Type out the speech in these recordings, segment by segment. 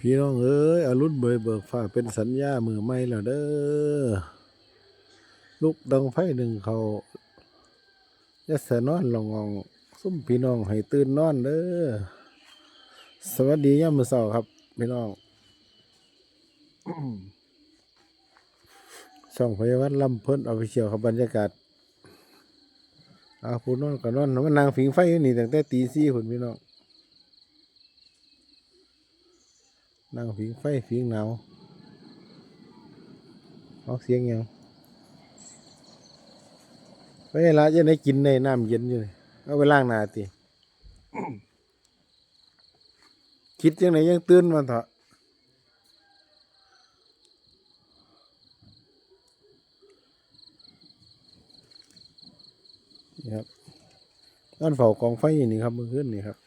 พี่น้องเอ้ยอรุณเบยเบิกฟ้าเป็นสัญญามือใหม่แล้วเด้อลูกดังไฟหนึ่งเขาจะสนอนลองงซุ่มพี่น้องให้ตื่นนอนเด้อสวัสดียามมือเช้าครับ พี่น้องช่องพยาวัฒน์ลำเพิ่นออฟฟิเชียลครับบรรยากาศอาผู้นอนก็นอนมันนางผิงไฟอยู่นี่ตั้งแต่ตีสี่พุ่นพี่น้อง นั่งผิงไฟผิงหนาวออกเสียงยังไปละจะได้กินในน้ำเย็นอยู่นี่เอาไปล้างหน้าติคิดยังไงยังตื่นมาเถอะนี่ครับนั่นเฝ้ากองไฟอยู่นี่ครับเมื่อคืนนี่ครับ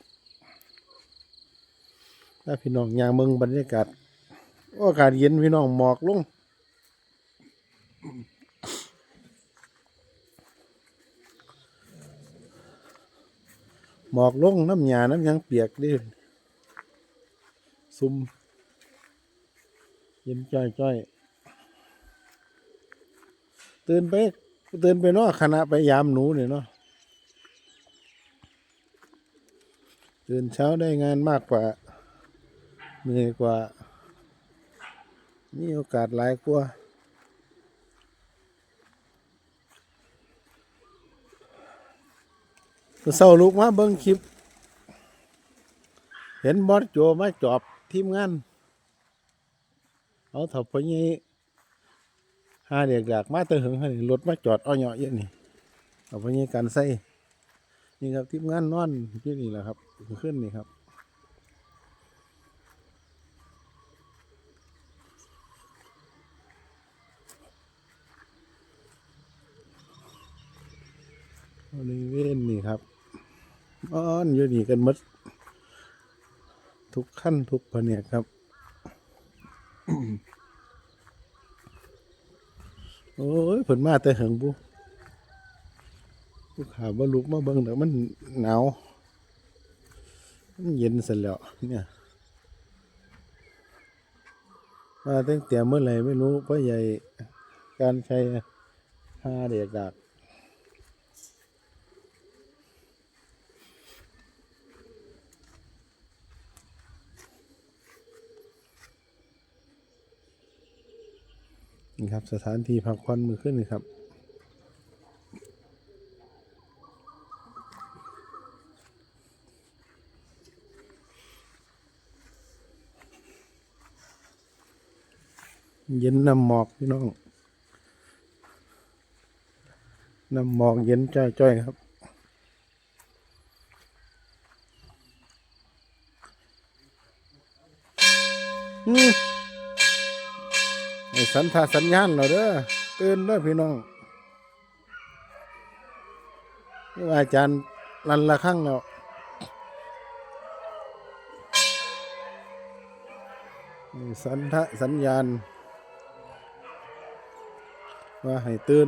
ถ้าพี่น้องยางเมืองบรรยากาศอากาศเย็นพี่น้องหมอกลงหมอกลงน้ำหยาน้ำยังเปียกดิซุ่มเย็นจ้อยจ้อยตื่นไปตื่นไปเนาะคณะไปยามหนูเนี่ยเนาะตื่นเช้าได้งานมากกว่า เหนื่อยกว่า มีโอกาสหลายกว่าเศร้าลูกมาเบิ่งคลิป เห็นบอสโจมาจอบทีมงาน เอาถับพนี้หาเด็กอยากมาแตะหึงให้รถมาจอดอ้อยเยาะเยอะนี่เอาพนี้การใส่นี่ครับทีมงานนอนที่นี่แหละครับขึ้นนี่ครับริเวณนี่ครับ อนอยู่นี่กันมดทุกขั้นทุกแผนกครับ โอ้ยผลมาแต่เหิงบุผู้ขาบ่ลุกมาเบิ่งแต่มันหนาว มันเย็นเสร็จแล้วเนี่ยมาตั้งแต่เมื่อไหร่ไม่รู้เพราะใหญ่การใช้ห้าเด็กดัก นี่ครับสถานที่พักผ่อนมือขึ้นนี่ครับเย็นน้ำหมอกพี่น้อง น้ำหมอกเย็นจ้อยๆครับ อืม สันทาสัญญาณเราเด้อตื่นเด้อพี่น้องอาจารย์รันละครั้งแล้วสันทะสัญญาณ ว่าให้ตื่น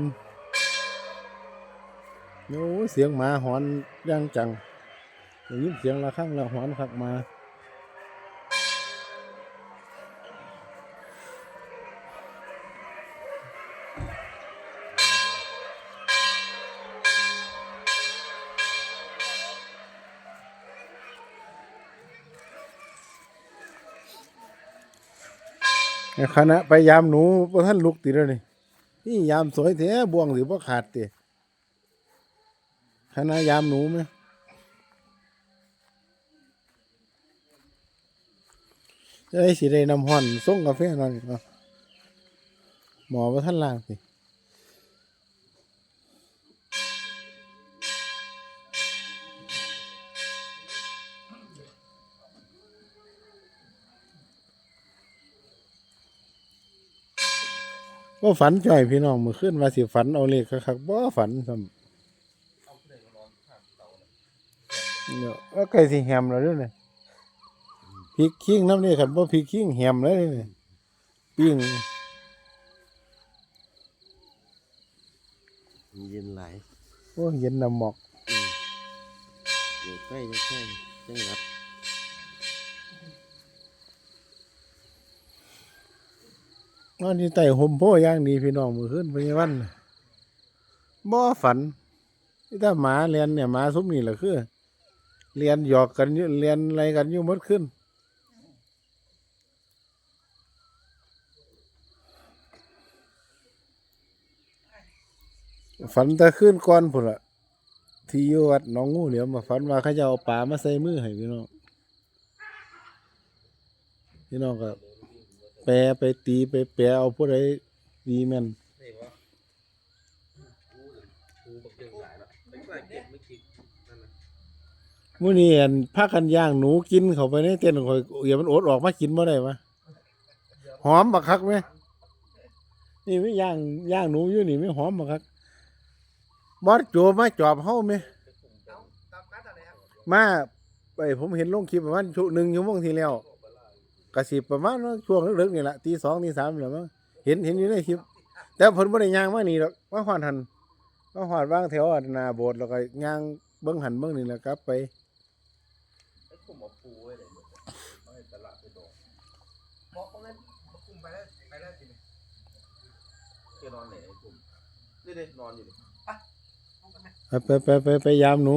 โอ้เสียงหมาหอนย่างจังได้ยินเสียงละครั้งล้วหอนขักมา คณะไปยามหนูพระท่านลุกติแล้วนี่นี่ยามสวยแท้บ่วงหรือว่าขาดติคณะยามหนูไหมจะได้สิได้นำห่อนส่งกาแฟหน่อยเนาะ หมอพระท่านล่างสิว่าฝันจ่อยพี่น้องมือขึ้นว่าสิฝันเอาเลขคักๆบ่ฝันซ้ำเดี๋ยวว่าไก่สิแฮมแล้วด้วยเนี่ยพริกขิงน้ำนี่ขันบ่พริกขิงแฮมแล้วเนี่ยปิ้ง เย็นหลายโอ้เย็นนำหมอกเดี๋ใกล้จะใกล้จังหวับนอนที่ไต่ห่มโพอย่างดีพี่น้องมือขึ้นพยาวันบ่ฝันนี่ถ้าหมาเรียนเนี่ยหมาซุมนี่แหละคือเรียนหยอกกันเรียนอะไรกันอยู่มดขึ้น ฝันแต่ขึ้นก่อนพุ่นละที่อยู่วัดหนองงูเหลียวมาฝันว่าเขาจะเอาปลามาใส่มือให้พี่น้องพี่น้องก็แปรไปตีไปแปรเอาผู้ใดดีแม่นนี่วะกูบักเดิงหลายแล้วไม่ใส่เก็บไม่คิดนั่นน่ะมื้อนี้อันพากันย่างหนูกินเข้าไปในเต็นท์ข่อยอย่ามันอดออกมากินบ่ได้วะหอมบักคักไหมนี่ไม่ย่างย่างหนูอยู่นี่ไม่หอมบักคัก บอสโจมาจอบเฮาไหมมนัดอะไรครับมาไปผมเห็นลงคลิปประมาณชั่วหนึ่งชั่วโมงที่แล้วกระสิบประมาณว่าช่วงลึกๆนี่แหละตีสองตีสามนี่แหละมั้งเห็นเห็นอยู่ในคลิป แต่ผลบ่ได้ย่างมานี่หรอกว่าหอดหันว่าหอดวางแถวหนาโบสถ์แล้วก็ย่างเบิ้งหันเบิ้งนี่แหละกลับ ไปไอ้ผมเอาปูไว้เลยตลาดไปดอกบอกตรงนั้นคุมไปแล้วไปแล้วสิเกี่ยนอนไหนไอ้ผมนี่เลยนอนอยู่ ไปไปไปไปยามหนู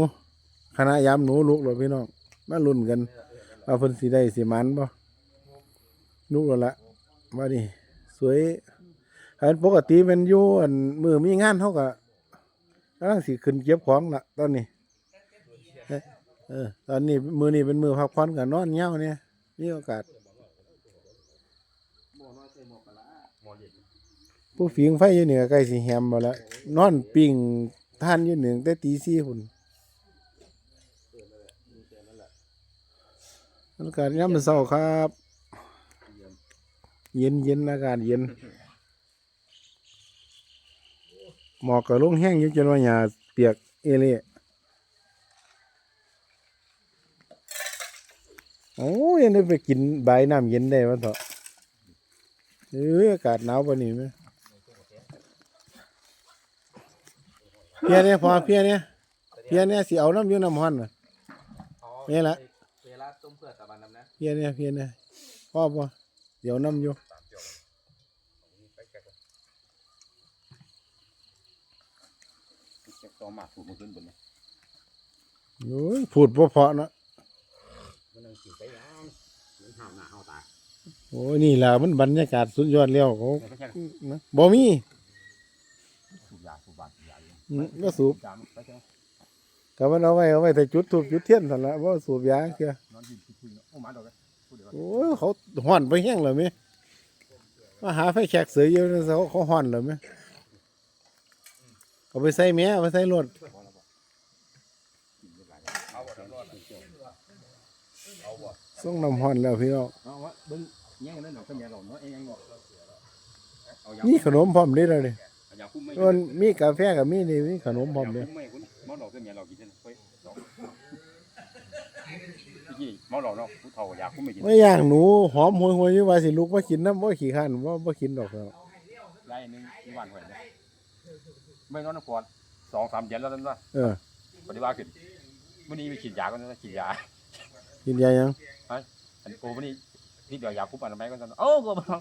คณะยามหนูลูกเลยพี่น้องมาลุ้นกันเออนั่นแหละว่าเพิ่นสิได้สิมันบ่ลูกแล้วละมาดิสวยอันปกติเป็นอยู่อันมือมีงานเฮาก็กำลังสิขึ้นเก็บของละตอนนี้เออตอนนี้มือนี้เป็นมือพักผ่อนกับนอนเหงาเนี่ยมีโอกาสผู้ฝีงไฟอยู่เหนือใกล้สิแฮมบ่ละนอนปิ้ง ท่านอยู่หนือแต่ตีสี่พุ่นอากาศยามมื้อเช้าครับ เย็นเย็นอากาศเย็น หมอกก็ลงแห้งยู่จนว่าหญ้าเปียกเอเละโอ้ยังได้ไปกินใบน้ำเย็นได้วะเถอะเอออากาศหนาวปานนี้ไหม เพียเนี่ยพอเพียเนี่ยเพียเนี่ยสิเอาน้ำอยู่น้ำห้อนน่ะอ๋อนี่แหละ เวลาต้มเพื่อตะบันน้ำนะเพียเนี่ยเพียเนี่ยพ่อพ่เดี๋ยวน้ำอยู่สามเจียวไปแกะก่อนเก็บตัวหมากถูกมาขึ้นบนนี้โอ้ยพูดบ่เพราะเนาะมันนั่งกินไปยังมันห่าวหน้าห่าวตาโอ้ยนี่ล่ะมันบรรยากาศสุดยอดแล้วเขาแต่ไม่ใช่นะบ่มีสูบยาสูบบาด ยาอยู่อืมบ่สูบยาไปใช่ก็มันเอาไว้เอาไว้แต่จุดทูบจุดเทียนสั่นละบ่สูบยาเคือนอนยืนคุยๆโอ้มาดอกเลยพูดเดี๋ยวก่อนโอ้ยเขาห่อนไปแห้งเลยมั้ยมาหาไฟแขกเสืออยู่นะเขาเขาห่อนเลยมั้ยเอาไปใส่แม่เอาไปใส่รถพอแล้วบ่กินเรียบร้อยแล้วเอาบ่เดี๋ยวรอดเอาบ่ส่งน้ำห่อนแล้วพี่น้องเอาวะเบิ้งแย่งนั่นดอกก็แย่งดอกเนาะเอ้ยยังดอกเอายานี่ขนมพร้อมเด้เลยนี่เอา ยาคุ้มไม่มันมีกาแฟกับมีนี่มีขนมพร้อมเด้ยาคุ้มไม่คุณเมาดอกก็แย่งดอกกินนั่นเฮ้ยดอกพี่เมาดอกเนาะผู้เฒ่ายาคุ้มไม่กินไม่ย่างหนูหอมหวยๆอยู่ว่าสิลูกมากินน้ำบ่ขี้ข้านบ่บ่กินดอกครับยายนึงที่บ้านหวยเนี่ยไม่นอนกอดสองสามเดือนแล้วนั่นว่าเออปฏิบัติขึ้นวันนี้ไปฉีดยาก็นะฉีดยากินยายังอันโอ้วันนี้ที่เดียวยาคุ้มอันนั้นไหมก็จะโอ้ก็บ้าง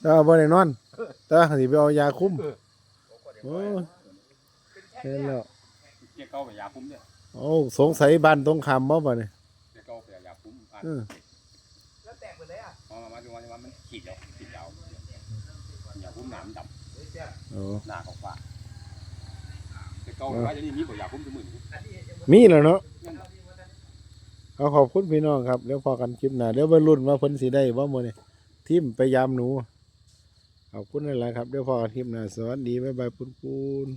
แต่ว่าบ่ได้นอนแต่ว่าสิไปเอายาคุมโอ้ยเห็นแล้วเกี่ยเก้าไปยาคุ้มเนี่ยโอ้สงสัยบ้านตรงข้ามบ่บ่เนี่ยเกี่ยเก้าไปยาคุ้มอะเออแล้วแตกไปเลยอะมามาดูว่ามันฉีดแล้วฉีดยาวยาคุ้มหนามดโอ้ำหน้าของฟ้าเกี่ยเก้าว่าจะนี่มีบ่ยาคุ้มสมุนมีแล้วเนาะเอาขอบคุณพี่น้องครับ แล้วพอกันคลิปหน้าเดี๋ยวไปรุ่นว่าเพิ่นสิได้บ่มื้อนี้ทีมไปยามหนู ขอบคุณหลายๆครับเดี๋ยวพอคลิปหน้าสวัสดีบ๊ายบายปุ้นปุ้น